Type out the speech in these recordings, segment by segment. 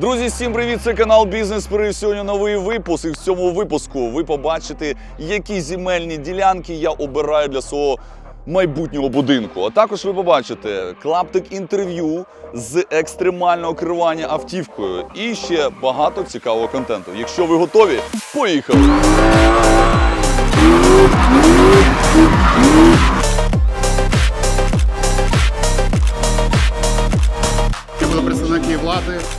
Друзі, всім привіт! Це канал Бізнес Пори. Сьогодні новий випуск. І в цьому випуску ви побачите, які земельні ділянки я обираю для свого майбутнього будинку. А також ви побачите клаптик інтерв'ю з екстремального керування автівкою і ще багато цікавого контенту. Якщо ви готові, поїхали!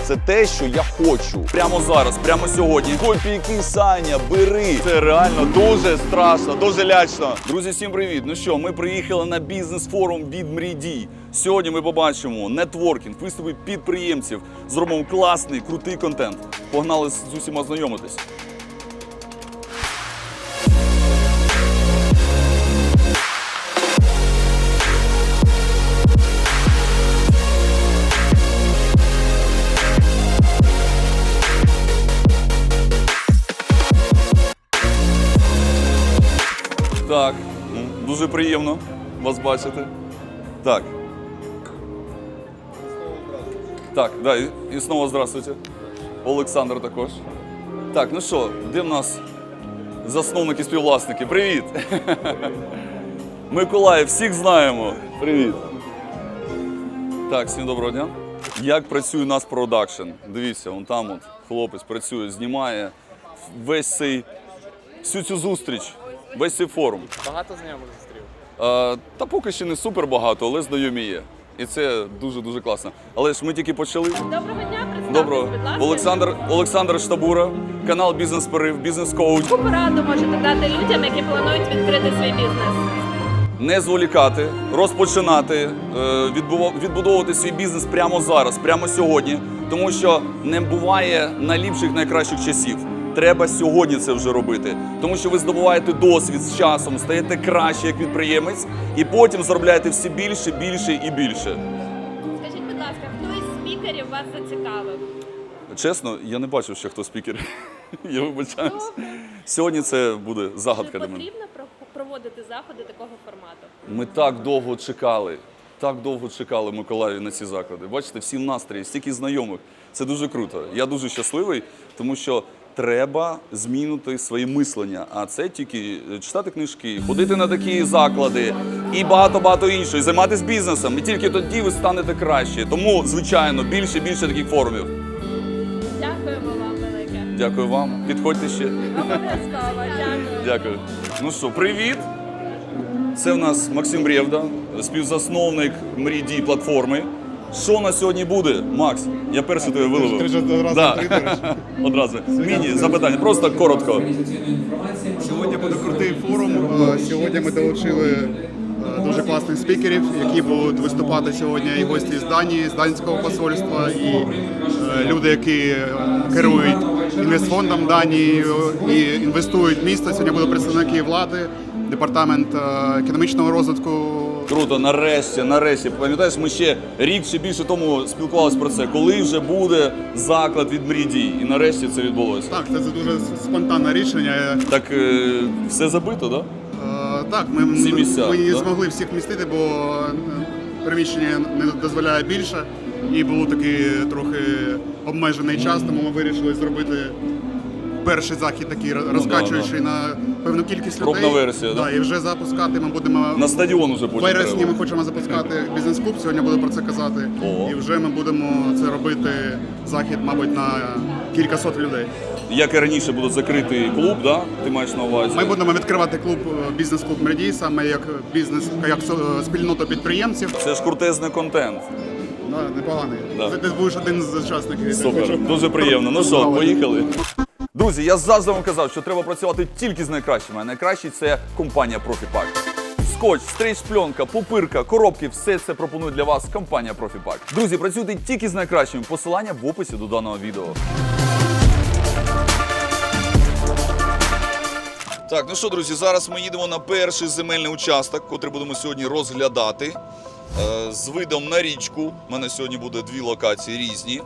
Це те, що я хочу прямо зараз, прямо сьогодні. Копійки, Саня, бери. Це реально дуже страшно, дуже лячно. Друзі, всім привіт. Ну що, ми приїхали на бізнес-форум від Мрідій. Сьогодні ми побачимо нетворкінг, виступи підприємців. Зробимо класний, крутий контент. Погнали з усіма знайомитись. Приємно вас бачити. Так. Так, да, і, і знову здравствуйте. Олександр також. Так, ну що, де в нас засновники співвласники? Привіт! Миколаїв, всіх знаємо. Привіт. Так, всім доброго дня. Як працює нас продакшн? Дивіться, вон там от хлопець працює, знімає весь цей всю цю зустріч, весь цей форум. Багато знайомих та поки ще не супер багато, але знайомі є. І це дуже дуже класно. Але ж ми тільки почали. Доброго дня, Доброго. будь ласка. Олександр Олександр Штабура, канал Бізнес Порив, бізнес коуч. Яку пораду можете дати людям, які планують відкрити свій бізнес? Не зволікати, розпочинати, е, відбудовувати свій бізнес прямо зараз, прямо сьогодні, тому що не буває найліпших найкращих часів. Треба сьогодні це вже робити, тому що ви здобуваєте досвід з часом, стаєте краще як підприємець, і потім заробляєте все більше, більше і більше. Скажіть, будь ласка, хто із спікерів вас зацікавив? Чесно, я не бачив ще хто спікер. Я вибачаюсь. Сьогодні це буде загадка для мене. потрібно про- проводити заходи такого формату? Ми так довго чекали. Так довго чекали Миколаїві на ці заклади. Бачите, всі настрої, стільки знайомих. Це дуже круто. Я дуже щасливий, тому що треба змінити своє мислення. А це тільки е, читати книжки, ходити на такі заклади і багато-багато іншого. І займатися бізнесом. І тільки тоді ви станете краще. Тому, звичайно, більше і більше таких форумів. Дякуємо вам велике. Дякую вам. Підходьте ще. Обов'язково, дякую. Дякую. Ну що, привіт. Це в нас Максим Брєвда, співзасновник мрій платформи. Що на сьогодні буде, Макс? Я перший тебе виловив. Ти ж одразу Да. Одразу. Міні запитання, просто коротко. Сьогодні буде крутий форум. Е, Сьогодні ми долучили е, дуже класних спікерів, які будуть виступати сьогодні і гості з Данії, з данського посольства, і е, люди, які керують інвестфондом Данії і інвестують в місто. Сьогодні будуть представники влади, департамент е, економічного розвитку. Круто, нарешті, нарешті. Пам'ятаєш, ми ще рік чи більше тому спілкувалися про це. Коли вже буде заклад від мрій І нарешті це відбулося. Так, це, це дуже спонтанне рішення. Так е, все забито, так? Да? Е, Так, ми, Всі місця, ми не да? змогли всіх вмістити, бо приміщення не дозволяє більше. І був такий трохи обмежений час, тому ми вирішили зробити перший захід такий розкачуючий на певну кількість людей. Ну Пробна версія, да? І вже запускати ми будемо На стадіон уже в потім вересні. треба. Ми хочемо запускати бізнес-клуб. Сьогодні буду про це казати. Ого. І вже ми будемо це робити захід, мабуть, на кількасот людей. Як і раніше буде закритий клуб, да? ти маєш на увазі? Ми будемо відкривати клуб е, бізнес-клуб Мрідій, саме як бізнес, як спільнота підприємців. Це ж крутезний контент. Да, непоганий. Да. Ти будеш один з учасників. Супер, дуже приємно. Ну що, поїхали. Друзі, я завжди вам казав, що треба працювати тільки з найкращими. А найкращий це компанія ProfiPack. Скотч, стрейч-пленка, пупирка, коробки все це пропонує для вас компанія ProfiPack. Друзі, працюйте тільки з найкращими. Посилання в описі до даного відео. Так, ну що, друзі, зараз ми їдемо на перший земельний участок, котрий будемо сьогодні розглядати. Е, З видом на річку. У мене сьогодні буде дві локації різні.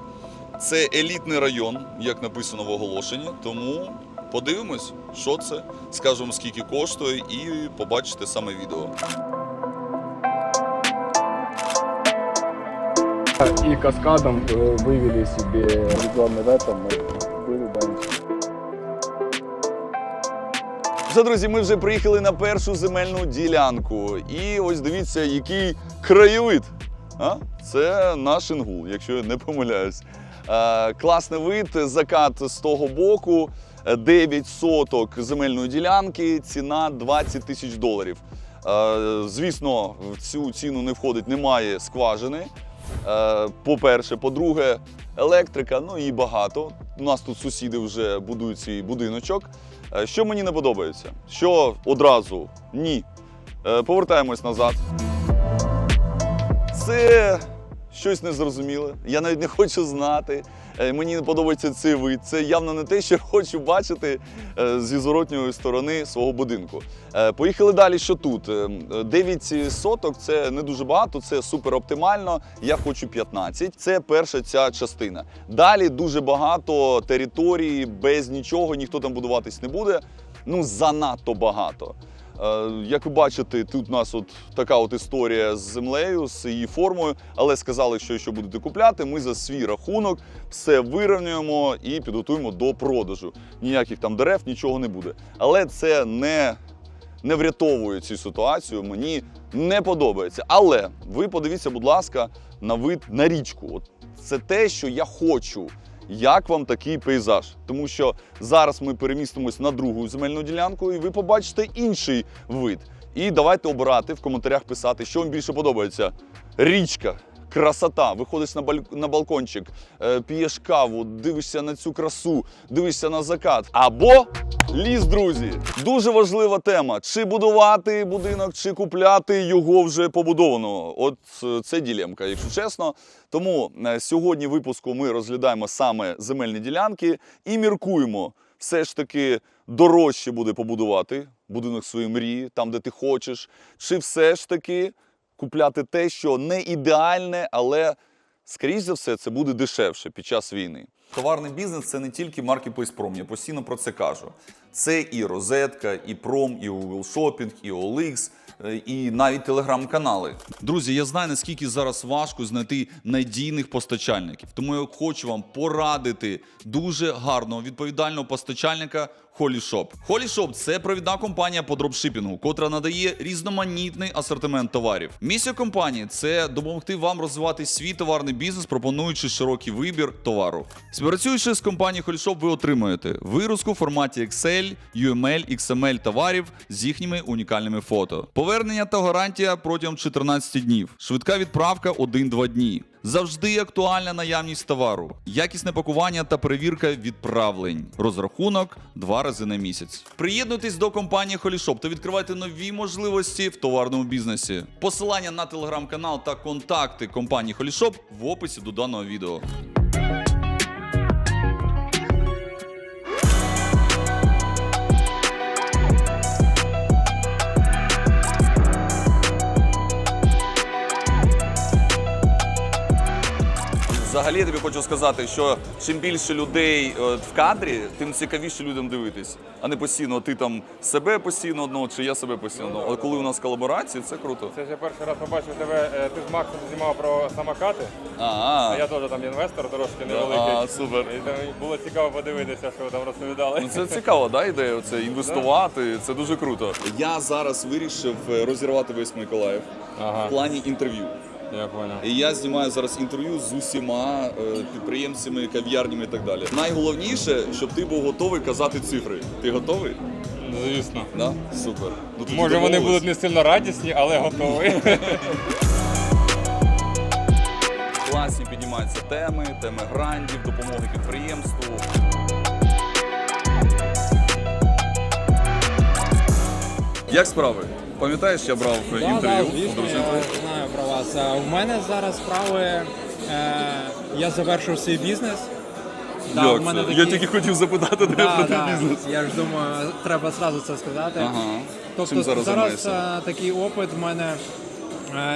Це елітний район, як написано в оголошенні. Тому подивимось, що це, скажемо, скільки коштує, і побачите саме відео. и каскадом э, вывели себе рекламный в этом, и вырубаем. Все, друзі, ми вже приїхали на першу земельну ділянку. І ось дивіться, який краєвид. А? Це наш інгул, якщо я не помиляюсь. Е, класний вид, закат з того боку, 9 соток земельної ділянки, ціна 20 тисяч доларів. Е, звісно, в цю ціну не входить, немає скважини. Е, По-перше, по-друге, електрика, ну і багато. У нас тут сусіди вже будують свій будиночок. Що мені не подобається? Що одразу ні. Повертаємось назад. Це щось незрозуміле. Я навіть не хочу знати. Е, Мені не подобається цей вид. Це явно не те, що хочу бачити е, зі зворотньої сторони свого будинку. Е, Поїхали далі. Що тут? Е, 9 соток це не дуже багато, це супер оптимально. Я хочу 15. Це перша ця частина. Далі дуже багато території без нічого, ніхто там будуватись не буде. Ну, занадто багато. Е, Як ви бачите, тут у нас от така от історія з землею, з її формою, але сказали, що якщо будете купляти, ми за свій рахунок все вирівнюємо і підготуємо до продажу. Ніяких там дерев, нічого не буде. Але це не, не врятовує цю ситуацію. Мені не подобається. Але ви подивіться, будь ласка, на вид на річку. От це те, що я хочу. Як вам такий пейзаж? Тому що зараз ми перемістимось на другу земельну ділянку, і ви побачите інший вид. І давайте обирати в коментарях писати, що вам більше подобається. Річка, красота. Виходиш на, баль... на балкончик, е, п'єш каву, дивишся на цю красу, дивишся на закат. Або ліс, друзі. Дуже важлива тема: чи будувати будинок, чи купляти його вже побудованого. От е, це ділемка, якщо чесно. Тому е, сьогодні в випуску ми розглядаємо саме земельні ділянки і міркуємо. Все ж таки дорожче буде побудувати будинок своєї мрії, там, де ти хочеш, чи все ж таки купляти те, що не ідеальне, але скоріш за все це буде дешевше під час війни. Товарний бізнес це не тільки Prom, я постійно про це кажу. Це і розетка, і Пром, і Google Shopping, і OLX, е, і навіть телеграм-канали. Друзі, я знаю, наскільки зараз важко знайти надійних постачальників. Тому я хочу вам порадити дуже гарного відповідального постачальника Holy Shop. Це провідна компанія по дропшипінгу, котра надає різноманітний асортимент товарів. Місія компанії це допомогти вам розвивати свій товарний бізнес, пропонуючи широкий вибір товару. Співпрацюючи з компанією Holy Shop, ви отримуєте вируску в форматі Excel, UML, XML товарів з їхніми унікальними фото, повернення та гарантія протягом 14 днів, швидка відправка 1-2 дні. Завжди актуальна наявність товару, якісне пакування та перевірка відправлень. Розрахунок два рази на місяць. Приєднуйтесь до компанії Холішоп та відкривайте нові можливості в товарному бізнесі. Посилання на телеграм-канал та контакти компанії Холішоп в описі до даного відео. Взагалі я тобі хочу сказати, що чим більше людей от, в кадрі, тим цікавіше людям дивитись, а не постійно ти там себе постійно одного, чи я себе постійно одного. От коли у нас колаборації, це круто. Це ж я перший раз побачив тебе. е, Ти з Максом знімав про самокати, А, а я теж там інвестор трошки невеликий. А, супер. І там було цікаво подивитися, що ви там розповідали. Ну, це цікава да, ідея, це інвестувати, це дуже круто. Я зараз вирішив е, розірвати весь Миколаїв Ага. в плані інтерв'ю. Я понял. І я знімаю зараз інтерв'ю з усіма е, підприємцями, кав'ярнями і так далі. Найголовніше, щоб ти був готовий казати цифри. Ти готовий? Звісно. Да? Супер. Ну, тоді Може вони домовились. будуть не сильно радісні, але готові. Класні піднімаються теми, теми грантів, допомоги підприємству. Як справи? Пам'ятаєш, я брав Да, інтерв'ю да, у звісно, дружини? Е, У мене зараз справи. Е, я завершив свій бізнес. Да, Як в мене це? такі- Я тільки хотів запитати Да, про твій да, бізнес. Я ж думаю, треба зразу це сказати. Ага. Тобто Чим зараз, займаєшся? е, такий опит в мене.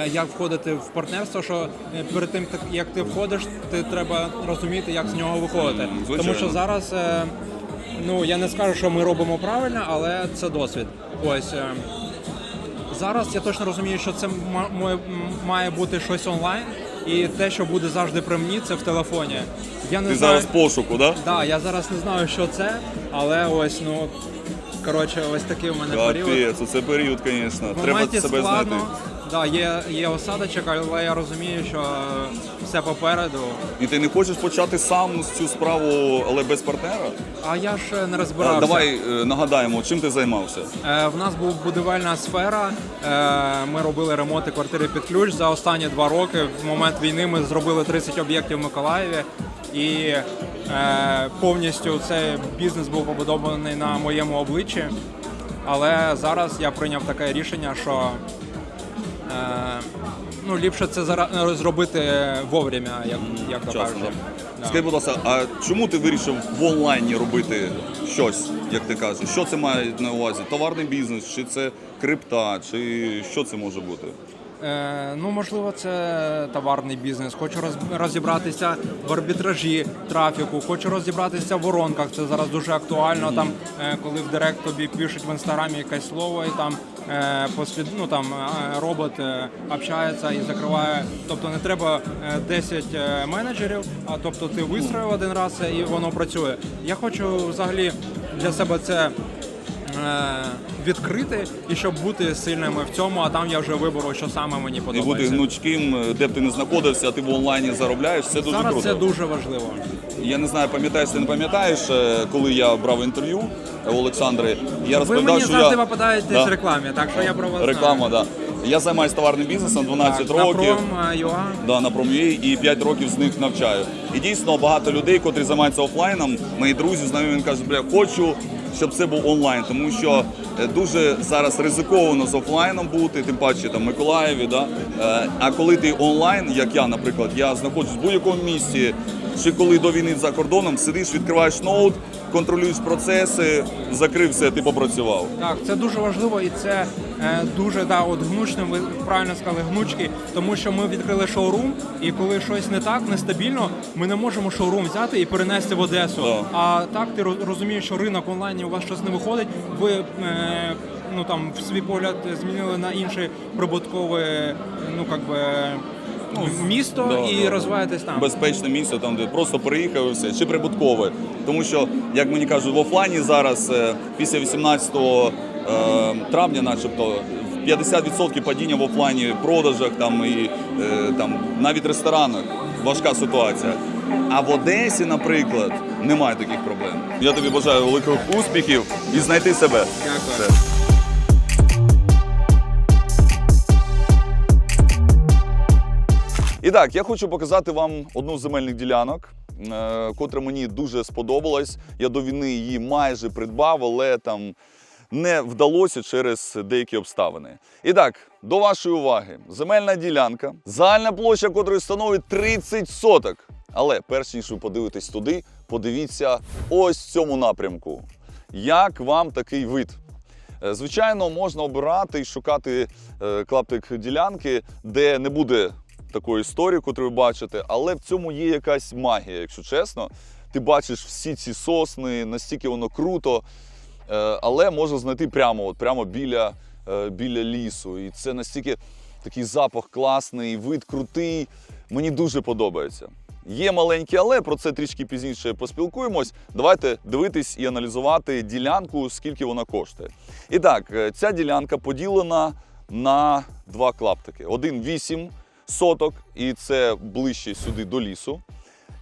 е, Як входити в партнерство, що е, перед тим, так, як ти входиш, ти треба розуміти, як з нього виходити. М, звичайно. Тому що зараз, е, ну я не скажу, що ми робимо правильно, але це досвід. Ось е, зараз я точно розумію, що це ма- має бути щось онлайн, І те, що буде завжди при мені, це в телефоні. Я не Ти знаю. зараз пошуку, да? Да, я зараз не знаю, що це, але ось ну коротше, ось такий у мене період. Капець, це період, звісно. В Треба моменті себе складно. знайти. Да, є, є осадочок, але я розумію, що все попереду. І ти не хочеш почати сам цю справу, але без партнера? А я ж не розбирався. Давай е, нагадаємо, чим ти займався. Е, в нас був будівельна сфера. Е, ми робили ремонти квартири під ключ. За останні два роки, в момент війни, ми зробили 30 об'єктів в Миколаєві. І е, повністю цей бізнес був побудований на моєму обличчі. Але зараз я прийняв таке рішення, що е, ну, ліпше це зробити вовремя, як, як то кажуть. Да. Скажи, будь ласка, а чому ти вирішив в онлайні робити щось, як ти кажеш? Що це має на увазі? Товарний бізнес, чи це крипта, чи що це може бути? Е, ну, можливо, це товарний бізнес. Хочу роз- розібратися в арбітражі трафіку, хочу розібратися в воронках. Це зараз дуже актуально. Там, е, коли в директ тобі пишуть в інстаграмі якесь слово, і там е, послід, ну, там робот общається і закриває. Тобто не треба е, 10 е, менеджерів, а тобто ти вистроїв один раз і воно працює. Я хочу взагалі для себе це відкрити і щоб бути сильними в цьому, а там я вже виберу, що саме мені І бути гнучким, де б ти не знаходився, а ти в онлайні заробляєш, це дуже Зараз круто. це дуже важливо. Я не знаю, пам'ятаєш ти не пам'ятаєш, е, коли я брав інтерв'ю у Олександри, я Ви розповідав, мені що завжди я... попадаєтесь Да. в рекламі, так що я про вас Реклама, знаю. да. Я займаюся товарним бізнесом 12 Так, на років. пром, е, ЮА. Да, на Prom.ua і 5 років з них навчаю. І дійсно багато людей, котрі займаються офлайном, мої друзі, знайомі, він кажуть, бля, хочу, щоб це був онлайн, тому що е, дуже зараз ризиковано з офлайном бути, тим паче там Миколаєві. Да? Е, А коли ти онлайн, як я, наприклад, я знаходжусь в будь-якому місці, чи коли до війни за кордоном сидиш, відкриваєш ноут, контролюєш процеси, закрив все, ти попрацював. Так, це дуже важливо і це дуже да, от гнучним, ви правильно сказали, гнучки, тому що ми відкрили шоурум, і коли щось не так, нестабільно, ми не можемо шоурум взяти і перенести в Одесу. Да. А так ти розумієш, що ринок онлайні у вас щось не виходить. Ви е, ну там в свій погляд змінили на інше прибуткове, ну як би. Місто Да, і да. розвиваєтесь там. безпечне місце, там де просто приїхав і все, чи прибуткове. Тому що, як мені кажуть, в офлайні зараз е, після 18 е, травня, начебто, 50% падіння в офлайні в продажах там і е, там навіть ресторанах. Важка ситуація. А в Одесі, наприклад, немає таких проблем. Я тобі бажаю великих успіхів і знайти себе. Дякую. Все. І так, я хочу показати вам одну з земельних ділянок, е, котра мені дуже сподобалась. Я до війни її майже придбав, але там не вдалося через деякі обставини. І так, до вашої уваги, земельна ділянка, загальна площа котрої становить 30 соток. Але перш ніж ви подивитесь туди, подивіться ось в цьому напрямку. Як вам такий вид? Е, Звичайно, можна обирати і шукати е, клаптик ділянки, де не буде такої історії, яку ви бачите, але в цьому є якась магія, якщо чесно. Ти бачиш всі ці сосни, настільки воно круто, але можна знайти прямо, от, прямо біля, е, біля лісу. І це настільки такий запах класний, вид крутий. Мені дуже подобається. Є маленькі, але про це трішки пізніше поспілкуємось. Давайте дивитись і аналізувати ділянку, скільки вона коштує. І так, е, ця ділянка поділена на два клаптики. Один 8 соток, і це ближче сюди до лісу.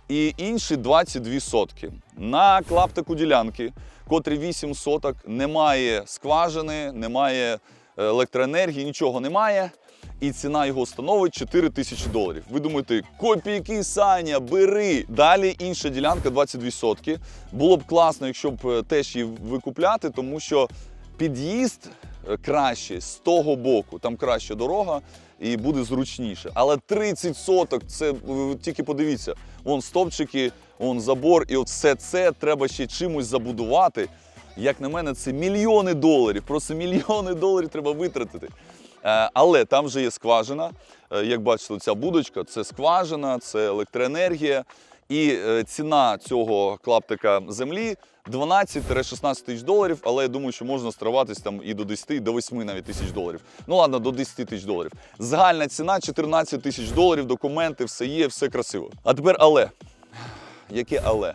І інші 22 сотки. На клаптику ділянки, котрі 8 соток, немає скважини, немає е, електроенергії, нічого немає. І ціна його становить 4 тисячі доларів. Ви думаєте, копійки, Саня, бери. Далі інша ділянка 22 сотки. Було б класно, якщо б е, теж її викупляти, тому що під'їзд е, краще з того боку, там краща дорога і буде зручніше. Але 30 соток, це тільки подивіться, вон стовпчики, вон забор, і от все це треба ще чимось забудувати. Як на мене, це мільйони доларів. Просто мільйони доларів треба витратити. Е, Але там вже є скважина. Е, Як бачите, ця будочка це скважина, це електроенергія. І е, ціна цього клаптика землі 12-16 тисяч доларів, але я думаю, що можна стриватись там і до 10, до 8 навіть тисяч доларів. Ну ладно, до 10 тисяч доларів. Загальна ціна 14 тисяч доларів, документи, все є, все красиво. А тепер але. Яке але?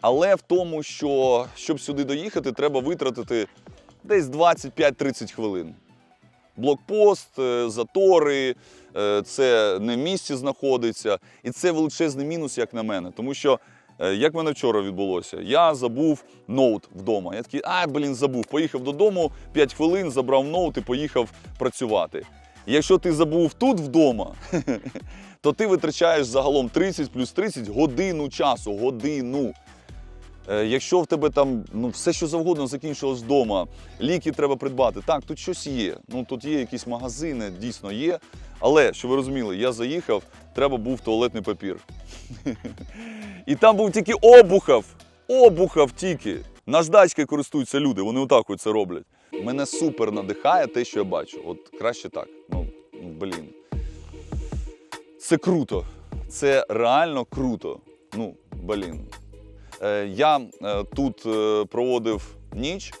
Але в тому, що щоб сюди доїхати, треба витратити десь 25-30 хвилин. Блокпост, е, затори, е, це не в місті знаходиться. І це величезний мінус, як на мене. Тому що, е, як мене вчора відбулося, я забув ноут вдома. Я такий, а, блін, забув. Поїхав додому, 5 хвилин, забрав ноут і поїхав працювати. Якщо ти забув тут вдома, то ти витрачаєш загалом 30 плюс 30 годину часу, годину. Е, Якщо в тебе там ну, все, що завгодно закінчилось вдома, ліки треба придбати. Так, тут щось є. Ну тут є якісь магазини, дійсно є. Але що ви розуміли, я заїхав, треба був туалетний папір. І там був тільки обухов. Обухов тільки. Наждачки користуються люди, вони отак от це роблять. Мене супер надихає те, що я бачу. От краще так. Ну, ну, блін. Це круто. Це реально круто. Ну, блін. Е, Я е, тут е, проводив ніч,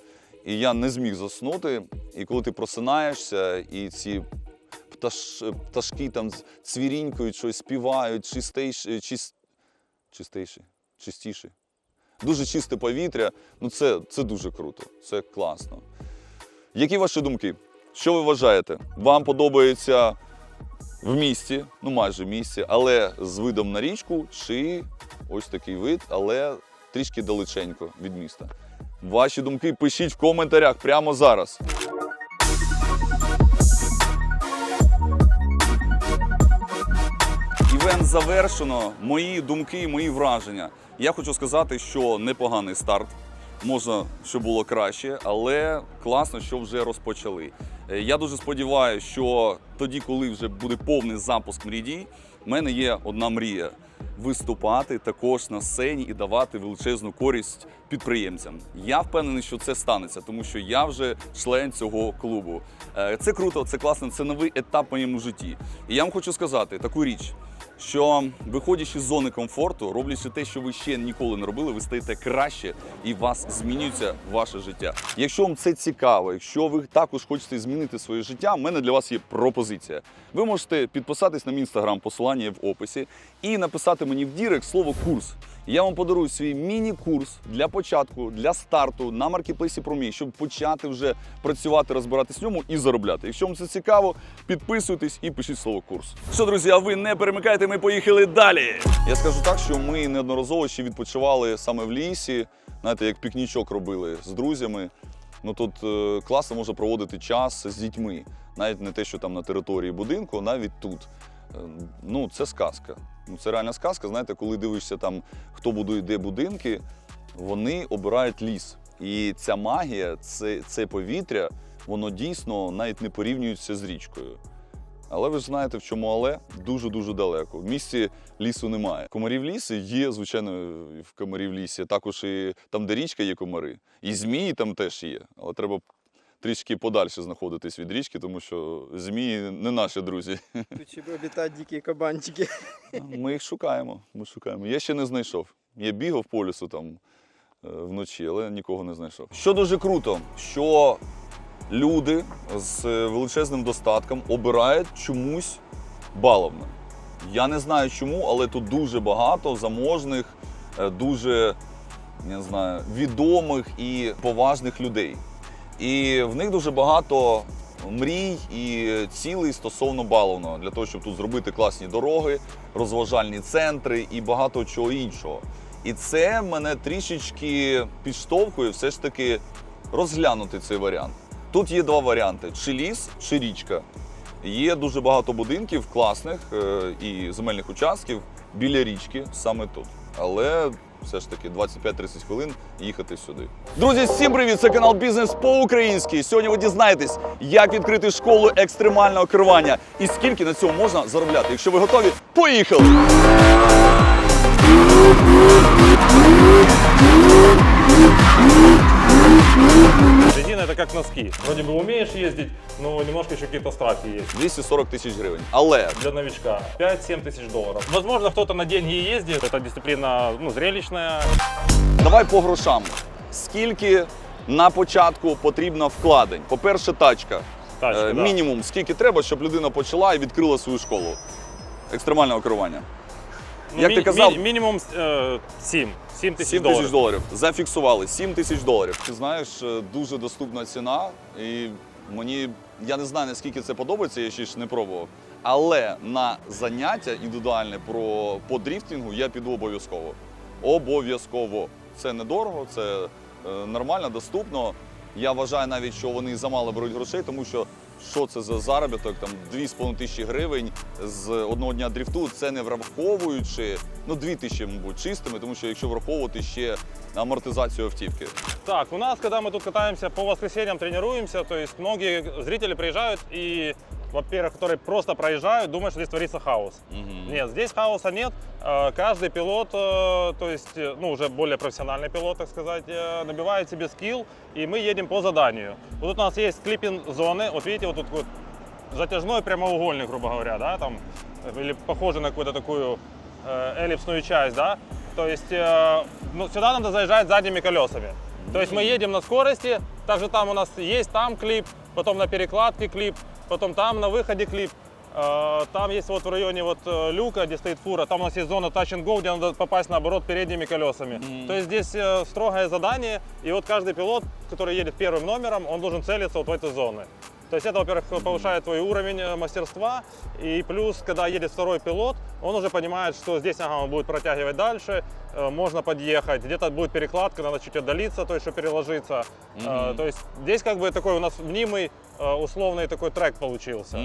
і я не зміг заснути. І коли ти просинаєшся, і ці пташ, пташки там цвірінькають, щось співають, чистейші, чис, чистейші, чистіші. Дуже чисте повітря. Ну це, це дуже круто, це класно. Які ваші думки? Що ви вважаєте? Вам подобається в місті, ну майже в місті, але з видом на річку, чи ось такий вид, але трішки далеченько від міста. Ваші думки пишіть в коментарях прямо зараз. Івент завершено. Мої думки, мої враження. Я хочу сказати, що непоганий старт. Можна, щоб було краще, але класно, що вже розпочали. Е, Я дуже сподіваюся, що тоді, коли вже буде повний запуск мрій, в мене є одна мрія виступати також на сцені і давати величезну користь підприємцям. Я впевнений, що це станеться, тому що я вже член цього клубу. Е, Це круто, це класно, це новий етап в моєму житті. І я вам хочу сказати таку річ. Що виходячи з зони комфорту, роблячи те, що ви ще ніколи не робили, ви стаєте краще і вас змінюється ваше життя. Якщо вам це цікаво, якщо ви також хочете змінити своє життя, в мене для вас є пропозиція. Ви можете підписатись на мій інстаграм, посилання в описі, і написати мені в дірек слово курс. Я вам подарую свій міні-курс для початку, для старту на маркетплейсі Промій, щоб почати вже працювати, розбиратись в ньому і заробляти. Якщо вам це цікаво, підписуйтесь і пишіть слово курс. Що, друзі, а ви не перемикайте, ми поїхали далі. Я скажу так, що ми неодноразово ще відпочивали саме в лісі, знаєте, як пікнічок робили з друзями. Ну тут е, класно може проводити час з дітьми, навіть не те, що там на території будинку, а навіть тут. Е, Ну, це сказка. Ну, це реальна сказка. Знаєте, коли дивишся там, хто будує де будинки, вони обирають ліс. І ця магія, це, це повітря, воно дійсно навіть не порівнюється з річкою. Але ви ж знаєте, в чому але дуже-дуже далеко. В місті лісу немає. Комарів ліси є, звичайно, в комарів лісі. Також і там, де річка є комари. І змії там теж є. Але треба трішки подальше знаходитись від річки, тому що змії не наші друзі. Тут ще обітають дикі кабанчики. Ми їх шукаємо. Ми шукаємо. Я ще не знайшов. Я бігав по лісу там е, вночі, але нікого не знайшов. Що дуже круто, що люди з е, величезним достатком обирають чомусь баловне. Я не знаю чому, але тут дуже багато заможних, е, дуже я не знаю, відомих і поважних людей. І в них дуже багато мрій і цілей стосовно баловного для того, щоб тут зробити класні дороги, розважальні центри і багато чого іншого. І це мене трішечки підштовхує все ж таки розглянути цей варіант. Тут є два варіанти: чи ліс, чи річка. Є дуже багато будинків класних е, і земельних участків біля річки саме тут. Але все ж таки 25-30 хвилин їхати сюди. Друзі, всім привіт! Це канал Бізнес по-українськи. Сьогодні ви дізнаєтесь, як відкрити школу екстремального керування і скільки на цьому можна заробляти. Якщо ви готові, поїхали! Резина это как носки. новички. Вроде бы умеешь ездить, но немножко еще какие-то страхи есть. 240 тисяч гривень. Але Для новичка 5-7 тысяч долларов. Возможно, кто-то на деньги и ездит. Это дисциплина ну, зрелищная. давай по грошам. Скільки на початку потрібно вкладень? По-перше, тачка. Тачка, Е, да. Мінімум, скільки треба, щоб людина почала і відкрила свою школу екстремального керування. Ну, Як ми- ти казав, ми- минимум э, 7. 7 тысяч 7 тисяч доларів. Зафіксували 7 тисяч доларів. Ти знаєш, е, дуже доступна ціна, і мені я не знаю наскільки це подобається, я ще ж не пробував. Але на заняття індивідуальне про по дріфтингу я піду обов'язково. Обов'язково. Це недорого, це е, нормально, доступно. Я вважаю навіть, що вони замало беруть грошей, тому що що це за заробіток, там 2,5 тисячі гривень з одного дня дріфту, це не враховуючи, ну 2 тисячі, мабуть, чистими, тому що якщо враховувати ще амортизацію автівки. Так, у нас, когда мы тут катаемся по воскресеньям, тренируемся, то есть многие зрители приезжают и, во-первых, которые просто проезжают, думают, что здесь творится хаос. Нет, здесь хаоса нет. Э, Каждый пилот, э, то есть, э, ну, уже более профессиональный пилот, так сказать, э, набивает себе скилл, и мы едем по заданию. Вот тут у нас есть клиппинг-зоны, вот видите, вот тут вот затяжной прямоугольник, грубо говоря, да, там, э, или похоже на какую-то такую э, эллипсную часть, да, то есть э, ну, сюда надо заезжать задними колесами. То есть мы едем на скорости, также там у нас есть там клип, потом на перекладке клип, потом там на выходе клип. Э, Там есть вот в районе вот э, люка, где стоит фура, там у нас есть зона touch and go, где надо попасть наоборот передними колесами. То есть здесь э, строгое задание, и вот каждый пилот, который едет первым номером, он должен целиться вот в этой зоны. То есть это, во-первых, повышает твой уровень э, мастерства, и плюс, когда едет второй пилот, он уже понимает, что здесь ага, он будет протягивать дальше, э, можно подъехать, где-то будет перекладка, надо чуть отдалиться, то есть, чтобы переложиться. Э, То есть здесь как бы такой у нас мнимый, э, условный такой трек получился.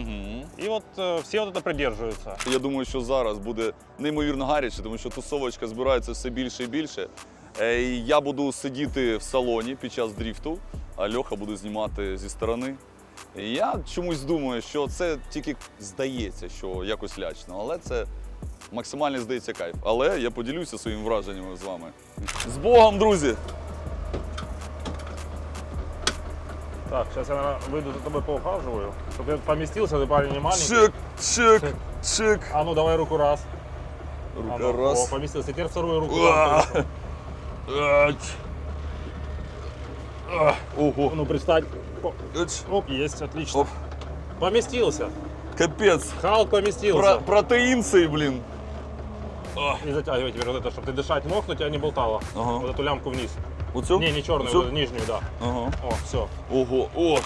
И вот э, все вот это придерживаются. Я думаю, що зараз буде неймовірно гаряче, тому що тусовочка збирається все більше і більше. Е, і Я буду сидіти в салоні під час дріфту, а Льоха буде знімати зі сторони. І я чомусь думаю, що це тільки здається, що якось лячно, але це максимальний здається кайф. Але я поділюся своїми враженнями з вами. З Богом, друзі! Так, сейчас я, наверное, выйду за тобой поухаживаю, чтобы ты поместился, ты парень не маленький. Чик, чик, чик. А ну давай руку раз. А Рука ну, О, раз. поместился. Теперь вторую руку. Уа. там. Ач. А, Ого. Ну, пристань. О, Ач. Оп, есть, отлично. Оп. Поместился. Капець. Халк поместился. Про, протеїн цей, блін. И затягивай теперь вот это, чтобы ты дышать мог, но тебя не болтало. Ага. Вот эту лямку вниз. Оцю? Не, не черную, Оцю? вот нижнюю, да. Ага. О, все. Ого, о.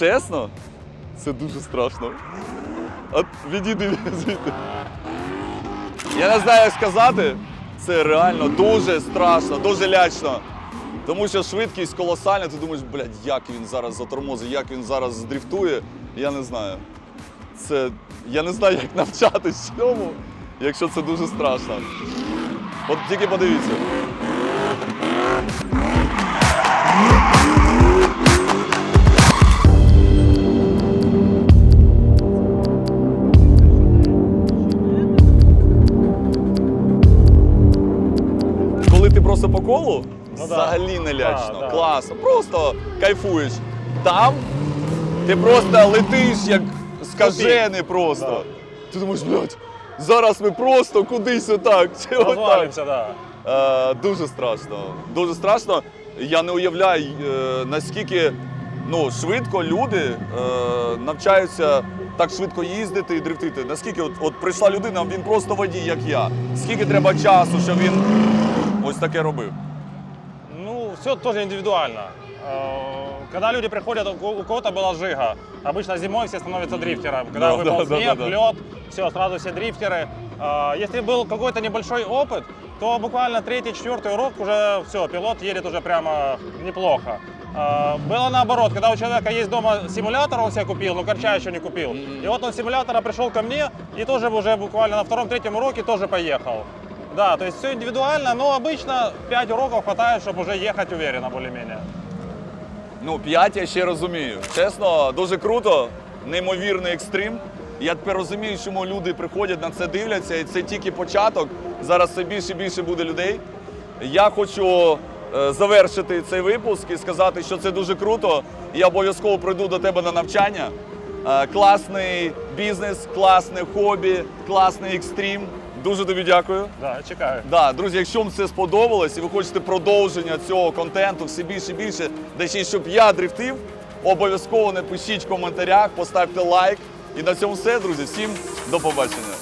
Чесно? Це дуже страшно. От відійди звідти. Я не знаю, як сказати. Це реально дуже страшно, дуже лячно. Тому що швидкість колосальна, ти думаєш, блядь, як він зараз затормозить, як він зараз здрифтує, я не знаю. Це. Я не знаю, як навчатись цьому, якщо це дуже страшно. От тільки подивіться. Ну да. взагалі не лячно. Да, да. Класно, просто кайфуєш. Там ти просто летиш як скажений просто. Ти думаєш, блядь, зараз ми просто кудись отак. чи отак. Да. Е, дуже страшно. Дуже страшно. Я не уявляю, е, наскільки ну, швидко люди е, навчаються так швидко їздити і дрифтити. Наскільки от, от прийшла людина, він просто водій, як я. Скільки треба часу, щоб він ось таке робив? Ну, все тоже индивидуально. Э, Когда люди приходят, у ко- у кого-то была жига. Обычно зимой все становятся дрифтером. Когда Да, выпал да, да, снег, да, да. лед, все, сразу все дрифтеры. Э, Если был какой-то небольшой опыт, то буквально третий, четвертый урок уже все, пилот едет уже прямо неплохо. Э, Было наоборот, когда у человека есть дома симулятор, он себе купил, но корча еще не купил. И вот он с симулятора пришел ко мне и тоже уже буквально на втором-третьем уроке тоже поехал. Да, то есть все индивидуально, но обычно 5 уроков хватает, чтобы уже ехать уверенно более-менее. Ну, п'ять я ще розумію. Чесно, дуже круто, неймовірний екстрим. Я тепер розумію, чому люди приходять на це дивляться, і це тільки початок. Зараз все більше і більше буде людей. Я хочу е, завершити цей випуск і сказати, що це дуже круто. Я обов'язково прийду до тебе на навчання. Е, класний бізнес, класне хобі, класний екстрім. Дуже тобі дякую. Да, чекаю. Да, друзі, якщо вам це сподобалось і ви хочете продовження цього контенту все більше і більше, де ще щоб я дрифтив, обов'язково напишіть в коментарях, поставте лайк. І на цьому все, друзі. Всім до побачення.